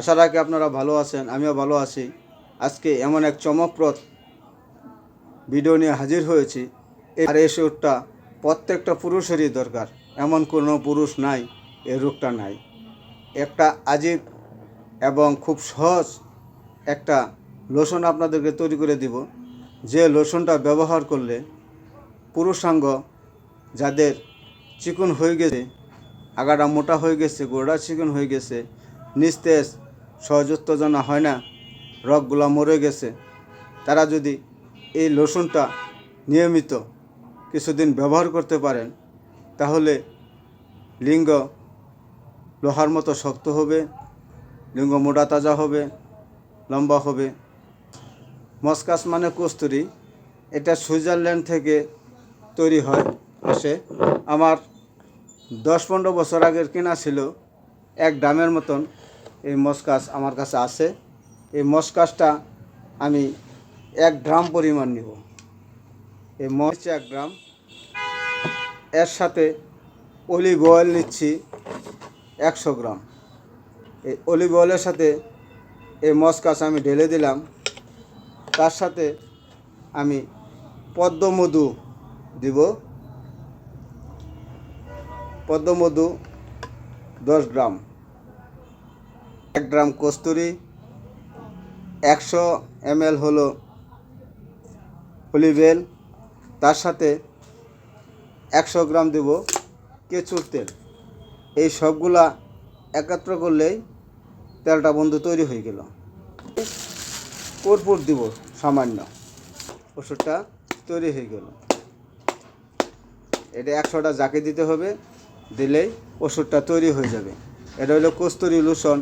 আশা রাখি আপনারা ভালো আছেন, আমিও ভালো আছি। আজকে এমন এক চমকপ্রদ ভিডিও নিয়ে হাজির হয়েছি। আর এই ওষুধটা প্রত্যেকটা পুরুষেরই দরকার, এমন কোনো পুরুষ নাই, এই রোগটা নাই। একটা আজিব এবং খুব সহজ একটা লোশন আপনাদেরকে তৈরি করে দিব। যে লোশনটা ব্যবহার করলে পুরুষাঙ্গ যাদের চিকন হয়ে গেছে, আগাটা মোটা হয়ে গেছে গোড়া চিকন হয়ে গেছে, নিস্তেজ সহযোত্তজনা হয় না, রগগুলা মরে গেছে। তারা যদি এই লোশনটা নিয়মিত কিছুদিন ব্যবহার করতে পারেন, তাহলে লিঙ্গ লোহার মতো শক্ত হবে, লিঙ্গ মোটা তাজা হবে, লম্বা হবে। মস্কাস মানে কস্তুরি। এটা সুইজারল্যান্ড থেকে তৈরি হয় আসে আমার দশ পনেরো বছর আগের কেনা ছিল, এক ড্রামের মতন। এই মস্কাস আমার কাছে আছে। এই মস্কাসটা আমি এক গ্রাম পরিমাণ নিব। এই মরিচ এক গ্রাম। এর সাথে অলিভ অয়েল নিচ্ছি একশো গ্রাম। এই অলিভ অয়েলের সাথে এই মস্কাস আমি ঢেলে দিলাম। তার সাথে আমি পদ্মমধু দিব। পদ্মমধু দশ গ্রাম। এক গ্রাম কস্তুরি, একশো এমএল হলো অলিভেল তার সাথে একশো গ্রাম দেব কেঁচুর তেল। এই সবগুলা একত্র করলেই তেলটা বন্ধু তৈরি হয়ে গেল। কর্পূর দিব সামান্য। ওষুধটা তৈরি হয়ে গেল। এটা একশোটা জাকে দিতে হবে, দিলেই ওষুধটা তৈরি হয়ে যাবে। এটা হলো কস্তুরি লোশন